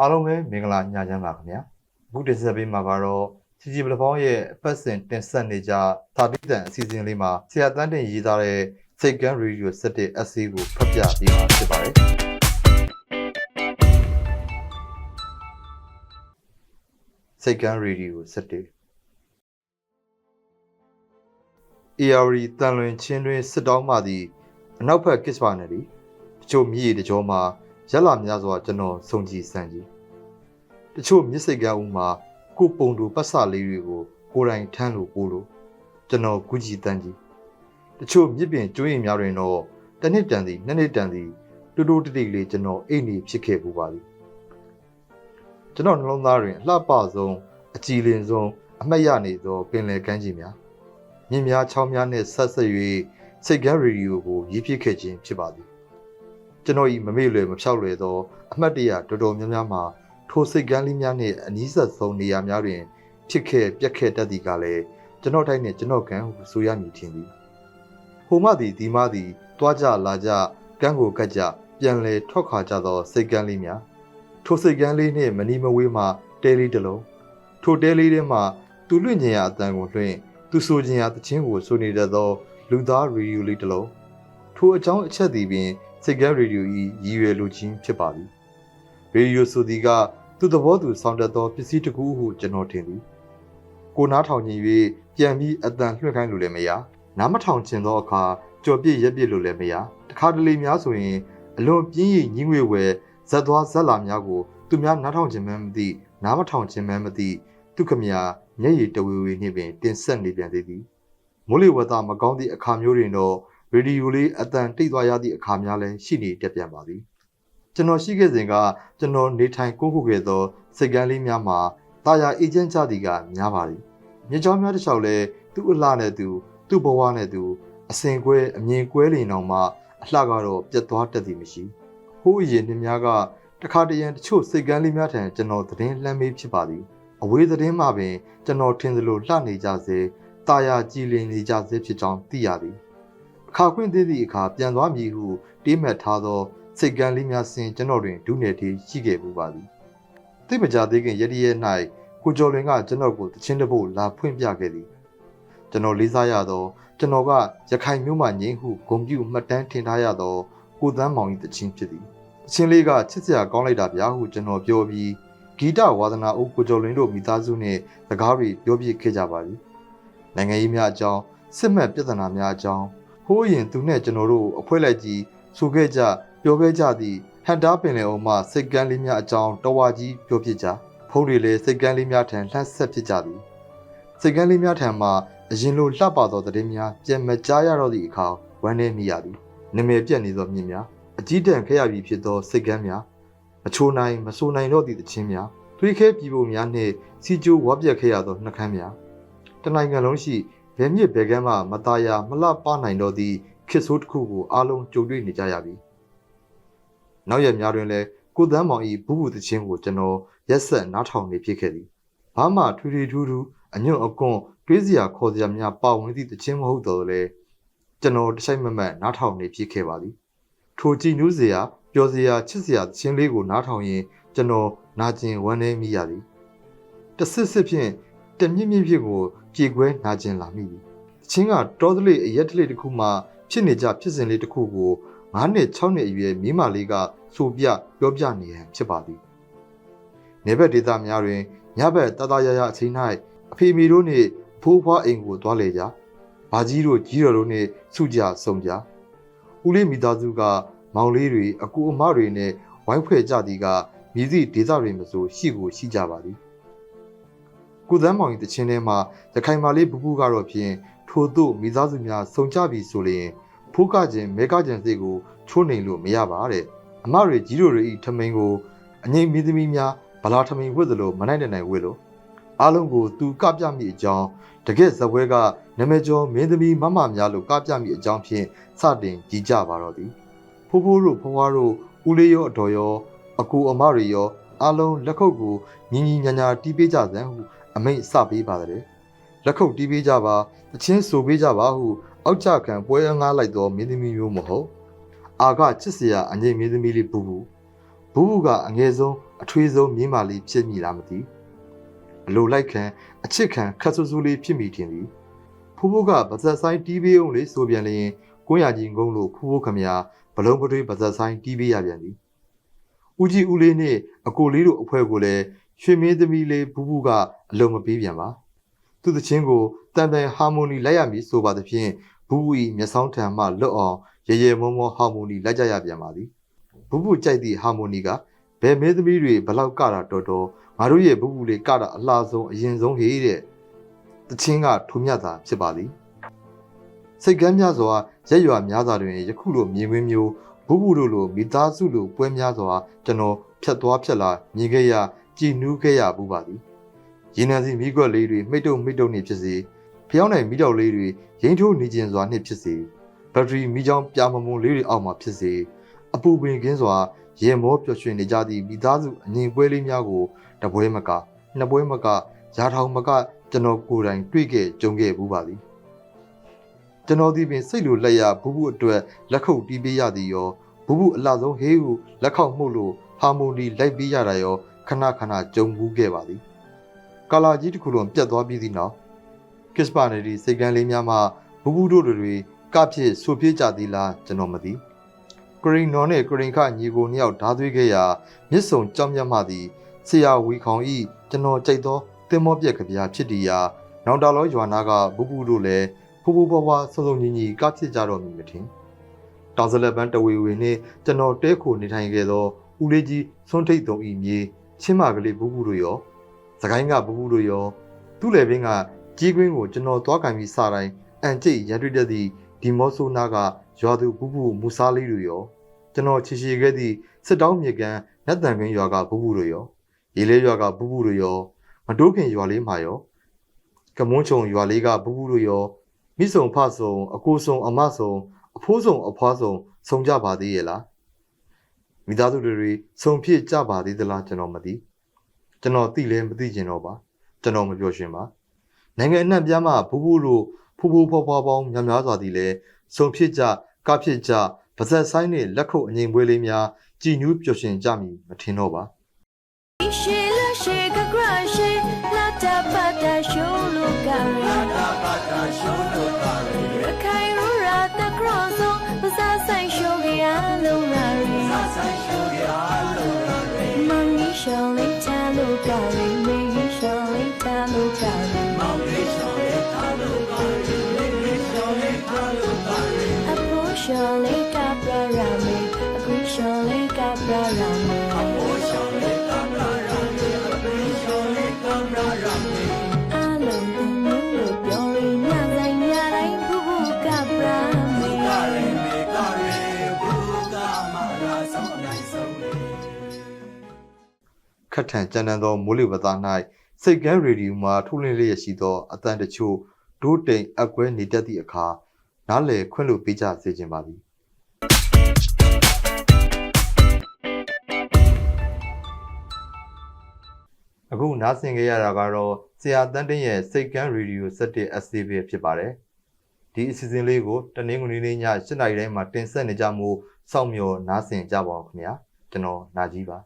အားလုံးပဲမင်္ဂလာညချမ်းပါခင်ဗျာအခုတင်ဆက်ပေးမှာကတော့စီဂျီဘလဖောင်းရဲ့အပတ်စဉ်တင်ဆက်နေကြသာတိတန်အစီအစဉ်လေးမှာဆရာတန်းတင်ရေးသားတဲ့စိတ်ကန်းရေဒီယိုစက်တဲ့ essay ကိုဖတ်ပြပေးမှာဖြစ်ပါတယ်စိတ်ကန်းရေဒီယိုစက်တဲ့ ARD တန်လွင်ချင်းတွင်စစ်တောင်းမှသည်အနောက်ဘက်ကစ်ပါနယ်သည်တချို့မြည်တကြောမှာ ရက်လာများစွာကျွန်တော်စုံကြည်စံကြည်တချို့မြစ်စိတ်ကန်းဦးမှာကိုပုံတူပတ်စလေးတွေကိုကိုယ်တိုင်ထမ်းလို့ပို့လို့ကျွန်တော်ကုကြည်တန်းကြည်တချို့မြစ်ပင်ကျွင်းရင်များတွင်တော့တစ်နှစ်တန်သည်နှစ်နှစ်တန်သည်တူတူတိတိလေးကျွန်တော်အိတ်နေဖြစ်ခဲ့ပူပါသည်ကျွန်တော်နှလုံးသားတွင်အလှပဆုံးအကြည်လင်ဆုံးအမှတ်ရနေသောပင်လယ်ကမ်းခြေများမြင်းများချောင်းများနှင့်ဆက်ဆက်၍စိတ်ကန်းရေဒီယိုကိုရေးပြခဲ့ခြင်းဖြစ်ပါသည် ကျွန်တော်ဤမမေ့လွယ်မဖြောက်လွယ်သောအမှတ်တရတော်တော်များများမှာထိုစိတ်ကန်းလေးများနှင့်အနီးဆက်ဆုံးနေရာများတွင် ဖြစ်ခဲ့ပြက်ခဲ့တတ်သည်ကလည်းကျွန်တော်တိုင်းနှင့်ကျွန်တော်ကန်းဟုဆိုရမည်ထင်သည်ဟိုမှသည်ဒီမှသည်တွားကြလာကြကန်းကိုကတ်ကြပြန်လဲထွက်ခွာကြသောစိတ်ကန်းလေးများထိုစိတ်ကန်းလေးနှင့်မနီမဝေးမှတဲလေးတစ်လုံးထိုတဲလေးထဲမှသူလွင့်ကျင်ရာအတန်ကိုလွှင့်သူဆိုခြင်းဟာတခြင်းကိုဆိုနေတတ်သော လူသားရေဒီယိုလေးတစ်လုံးထိုအကြောင်းအချက်သည်ပင် စိတ်ကဲရေဒီယို၏ရည်ရွယ်လိုခြင်းဖြစ်ပါသည်ရေဒီယိုဆိုသည်ကသူ့သဘောသူဆောင်တတ်သောပစ္စည်းတစ်ခုဟုကျွန်တော်ထင်သည်ကိုနားထောင်ခြင်း၍ပြန်ပြီးအတန်လွှင့်ခိုင်းလို့လည်းမရနားမထောင်ခြင်းသောအခါကြော်ပြည့်ရက်ပြည့်လို့လည်းမရတခါတလေများဆိုရင်အလွန်ပြင်းရည်ညင်းငွေဝဲဇက်သွားဇက်လာများကိုသူများနားထောင်ခြင်းမှမသိနားမထောင်ခြင်းမှမသိသူခမညာမျက်ရည်တဝေဝေနှင့်ပင်တင်ဆက်နေပြန်သေးသည်မိုးလေဝသမကောင်းသည့်အခါမျိုးတွင်တော့ ရေဒီယိုလေးအတန်တိတ်သွားရသည့်အခါများလည်းရှိနေတတ်ပြန်ပါသည်ကျွန်တော်ရှိခဲ့စဉ်ကကျွန်တော်နေထိုင်ကိုကိုခဲ့သောစိတ်ကန်းလေးများမှာတာယာအေဂျင့်ကြသည်ကများပါသည်မြေကြောင်းများတစ်လျှောက်လဲသူ့အလှနဲ့သူသူ့ဘဝနဲ့သူအစဉ်ကွဲအမြင်ကွဲလင်အောင်မှအလှကတော့ပြတ်သွားတတ်သည်မရှိဟိုးအရင်နှစ်များကတခါတရံတချို့စိတ်ကန်းလေးများထံကျွန်တော်သတင်းလှမ်းမေးဖြစ်ပါသည်အဝေးသတင်းမှပင်ကျွန်တော်ထင်သလိုလှနေကြစေတာယာကြည်လင်နေကြစေဖြစ်ကြောင်းသိရသည် အခါခွင့်သေးသည့်အခါပြန်သွားမည်ဟုတေးမှတ်ထားသောစိတ်ကန်းလေးများစဉ်ကျွန်တော်တွင်ဒုနယ်တီရှိခဲ့ပူပါသည်သိမကြသေးခင်ရည်ရည်၌ကိုကျော်လွင်ကကျွန်တော်ကိုတချင်းတပုတ်လာဖွင့်ပြခဲ့သည်ကျွန်တော်လေးစားရသောကျွန်တော်ကရခိုင်မြို့မှငိမ့်ဟုဂုံပြူမှတ်တမ်းထင်ထားရသောကိုသန်းမောင်၏တချင်းဖြစ်သည်တချင်းလေးကချစ်စရာကောင်းလိုက်တာဗျာဟုကျွန်တော်ပြောပြီးဂီတဝါသနာအုပ်ကိုကျော်လင်းတို့မိသားစုနှင့်စကားတွေပြောပြခဲ့ကြပါသည်နိုင်ငံရေးများအကြောင်းစစ်မှတ်ပြဿနာများအကြောင်း ဟိုးရင်သူနဲ့ကျွန်တော်တို့အဖွဲလိုက်ကြီးဆိုခဲ့ကြပြောခဲ့ကြသည့်ဟန်တာပင်လယ်အောင်မှစိတ်ကန်းလေးများအကြောင်းတဝါကြီးပြောပြကြဖုန်းတွေလည်းစိတ်ကန်းလေးများထံလှမ်းဆက်ဖြစ်ကြသည်စိတ်ကန်းလေးများထံမှအရင်လိုလှပသောသတင်းများပြန်မကြားရတော့သည့်အခါဝမ်းနည်းမိရသည်နမည်ပြတ်နေသောမြင့်များအကြီးတန်းခဲ့ရပြီဖြစ်သောစိတ်ကန်းများမချိုနိုင်မဆိုနိုင်တော့သည့်တခြင်းများသွေးခဲပြည်ပုံများနှင့်စီကျိုးဝါပြက်ခဲ့ရသောနှကမ်းများတနိုင်ငံလုံးရှိ ဘယ်မြစ်ဘယ်ကမ်းမှမသားရမလှပနိုင်တော့သည့်ခစ်ဆိုးတစ်ခုကိုအားလုံးကြုံတွေ့နေကြရပြီနောက်ရက်များတွင်လည်းကိုသန်းမောင်၏ဘူးဘူးတခြင်းကိုကျွန်တော်ရက်ဆက်နားထောင်နေဖြစ်ခဲ့သည်ဘာမှထွေထွေထူးထူးအညွန့်အကွန်းတွေးစရာခေါ်စရာများပါဝင်သည့်တခြင်းမဟုတ်တော့လေကျွန်တော်တစ်ဆိုင်မမတ်နားထောင်နေဖြစ်ခဲ့ပါသည်ထိုကြည်နူးစရာပျော်စရာချစ်စရာတခြင်းလေးကိုနားထောင်ရင်ကျွန်တော်နာကျင်ဝမ်းနည်းမိရသည်တဆစ်စစ်ဖြင့် တမြင့်မြင့်ဖြစ်ကိုကြေခွဲနာကျင်လာမိသည်တခြင်းကတောသလေးအရက်တလေးတစ်ခုမှဖြစ်နေကြဖြစ်စဉ်လေးတစ်ခုကို9နှစ်6နှစ်အရွယ်မိမလေးကဆိုပြပြောပြနေရန်ဖြစ်ပါသည်နေဘက်ဒေသများတွင်ညဘက်တတရရအချိန်၌အဖေမီတို့နှင့်ဖိုးဖွားအိမ်ကိုသွားလေကြဘာကြီးတို့ကြီးတော်တို့နှင့်စုကြဆုံကြဦးလေးမိသားစုကမောင်လေးတွေအကူအမတွေနဲ့ဝိုင်းဖွဲ့ကြသည်ကမြည်သည့်ဒေသတွေမဆိုရှိကိုရှိကြပါသည် ကိုသန်းမောင်၏တခြင်းထဲမှာရခိုင်မာလေးပူပူကတော့ဖြင့်ထို့သို့မိသားစုများစုံကြပြီဆိုလျင်ဖိုးကခြင်းမဲကခြင်းစိတ်ကိုချိုးနှိမ်လို့မရပါတဲ့အမတွေကြီးတို့တွေဤထမိန်ကိုအငိမ့်မီသမီးများဗလာထမိန်ဝတ်သလိုမနိုင်တဲ့နိုင်ဝတ်လို့အားလုံးကိုသူကပြမိအကြောင်းတကယ့်ဇပွဲကနမကျော်မင်းသမီးမမများလို့ကပြမိအကြောင်းဖြင့်စတင်ကြည်ကြပါတော့သည်ဖိုးဖိုးတို့ဖွားဖွားတို့ဦးလေးရောအတော်ရောအကူအမတွေရောအားလုံးလက်ခုပ်ကိုညီညီညာညာတီးပေးကြစမ်းဟု အမိန့်စပေးပါတဲ့လက်ခုပ်တီးပေးကြပါအချင်းဆိုပေးကြပါဟုအောက်ကြခံပွဲငားလိုက်သောမင်းသမီးမျိုးမဟုတ်အာကချစ်စရာအငိမ့်မင်းသမီးလေးဘူးဘူးဘူးဘူးကအငယ်ဆုံးအထွေးဆုံးမြင်းမာလေးဖြစ်မိလားမသိအလိုလိုက်ခံအချစ်ခံခတ်ဆူဆူလေးဖြစ်မိတင်သည်ဖိုးဖိုးကပါဇက်ဆိုင်တီးပေးအောင်လေးဆိုပြန်လျင်ကိုရကြီးငုံလို့ဖိုးဖိုးခမရဘလုံးပတွေးပါဇက်ဆိုင်တီးပေးရပြန်သည်ဦးကြီးဦးလေးနဲ့အကိုလေးတို့အဖွဲကိုလည်း ရွှေမင်းသမီးလေးဘူးဘူးကအလုံးမပေးပြန်ပါသူတချင်းကိုတန်တန်ဟာမိုနီလိုက်ရမည်ဆိုပါသဖြင့်ဘူးဘူး၏မျက်စောင်းထံမှလွတ်အောင်ရေရေမောမောဟာမိုနီလိုက်ကြရပြန်ပါသည်ဘူးဘူးကြိုက်သည့်ဟာမိုနီကဘယ်မင်းသမီးတွေဘလောက်ကတာတော်တော်ငါတို့ရဲ့ဘူးဘူးလေးကတာအလှဆုံးအရင်ဆုံးဟေးတဲ့တချင်းကထူမြတ်တာဖြစ်ပါသည်စိတ်ကမ်းများစွာရက်ရွာများစွာတွင်ယခုလိုမြင်ကွင်းမျိုးဘူးဘူးတို့လိုမိသားစုလိုပွဲများစွာကျွန်တော်ဖြတ်သွားဖြတ်လာမြင်ခဲ့ရ ကြည်နူးခဲ့ရဘူးပါသည်ရေနံစီမိကွက်လေးတွေမိတ်တုံမိတ်တုံနေဖြစ်စေဖျောင်းနိုင်မိတောက်လေးတွေရင်ထိုးနေခြင်းစွာနှင့်ဖြစ်စေဘက်ထရီမိချောင်းပြာမမုံလေးတွေအောက်မှာဖြစ်စေအပူပင်ကင်းစွာရေမောပျော်ရွှင်နေကြသည့်မိသားစုအငြိမ်ပွဲလေးများကိုတပွဲမကနှစ်ပွဲမကရာထောင်မကကျွန်တော်ကိုယ်တိုင်တွေ့ခဲ့ကြုံခဲ့ဘူးပါသည်ကျွန်တော်ဒီပင်စိတ်လိုလက်ရဘူးဘူးအတွက်လက်ခုပ်တီးပေးရသည်ရောဘူးဘူးအလှဆုံးဟေးဟုလက်ခေါက်မှုတ်လို့ဟာမိုနီလိုက်ပေးရတာရော ခဏခဏကြုံဘူးခဲ့ပါသည်ကာလာကြီးတစ်ခုလုံးပြတ်သွားပြီးသည့်နောက်ကစ်ပါနေဒီစိတ်ကန်းလေးများမှဘူးဘူးတို့တွေကဖြစ်ဆူပြေးကြသည်လားကျွန်တော်မသိကရင်နော်နဲ့ကရင်ခညီကိုနှစ်ယောက်ဓာသွေးခဲ့ရာမြစ်ဆုံကြောင်မြတ်မှသည်ဆရာဝီခေါင်ဤကျွန်တော်ကြိုက်သောတင်မောပြက်ကဗျာဖြစ်ဒီရာနောင်တလောရွာနာကဘူးဘူးတို့လည်းဖူဖူဘွားဘွားစုံစုံညီညီကဖြစ်ကြတော့မည်မထင်တောင်စလက်ပန်းတဝေဝေနှင့်ကျွန်တော်တဲခိုနေထိုင်ခဲ့သောဦးလေးကြီးဆွန်းထိတ်တုံဤမြေ ချင်းမကလေးဘူးဘူးတို့ရောစကိုင်းကဘူးဘူးတို့ရောသူ့လေပင်ကကြီးကွင်းကိုကျွန်တော်သွားကင်ပြီးစတိုင်းအန်ကျိတ်ရတွေ့တတ်သည့်ဒီမော့ဆိုနာကရွာသူဘူးဘူးမူစားလေးတို့ရောကျွန်တော်ချီချီခဲ့သည့်စစ်တောင်းမြေကန်နတ်တန်ကွင်းရွာကဘူးဘူးတို့ရောရေလေးရွာကဘူးဘူးတို့ရောမတိုးခင်ရွာလေးမှာရောကမွန်းချုံရွာလေးကဘူးဘူးတို့ရောမိဆုံဖဆုံအကိုဆုံအမဆုံအဖိုးဆုံအဖွားဆုံဆုံကြပါသေးရဲ့လား မိသားစုတွေဆုံဖြစ်ကြပါသေးသလားကျွန်တော်မသိကျွန်တော်သိလဲမသိကျင်တော့ပါကျွန်တော်မပြောရှင်ပါနိုင်ငံအနှံ့ပြားမှဘူးဘူးတို့ဖူဖူဖွားဖွားပေါင်းများများစွာသည်လဲဆုံဖြစ်ကြကဖြစ်ကြပါဇက်ဆိုင်နှင့်လက်ခုပ်အငိမ်ပွဲလေးများကြည်နူးပျော်ရွှင်ကြမည်မထင်တော့ပါ she la she ka gra she la ta pa ta show lo ka re la show le ka pra ra me အလုံးလူမျိုးလို့ပြောရင်ညတိုင်းညတိုင်းဘူးဘူးကပရာမေကရဲမေကရဲဘူးကမာလာဆုံးနိုင်ဆုံးလေခတ်ထန်ကြမ်းတမ်းသောမိုးလေဝသ၌စိတ်ကန်းရေဒီယိုမှာထုတ်လွှင့်လျက်ရှိသောအတန်တချို့ဒိုးတိမ်အကွဲနေတတ်သည့်အခါနားလည်ခွင့်လို့ပေးကြစေခြင်းပါသည် အခုနားဆင်ကြရတာကတော့ဆရာတန်းတင်းရဲ့စိတ်ကန်းရေဒီယို7 SC ပဲဖြစ်ပါတယ်ဒီအစီအစဉ်လေးကိုတနင်္ဂနွေနေ့ည7:00နာရီတိုင်းမှာတင်ဆက်နေကြမှုစောင့်မျှော်နားဆင်ကြပါအောင်ခင်ဗျာကျွန်တော်နာကြီးပါ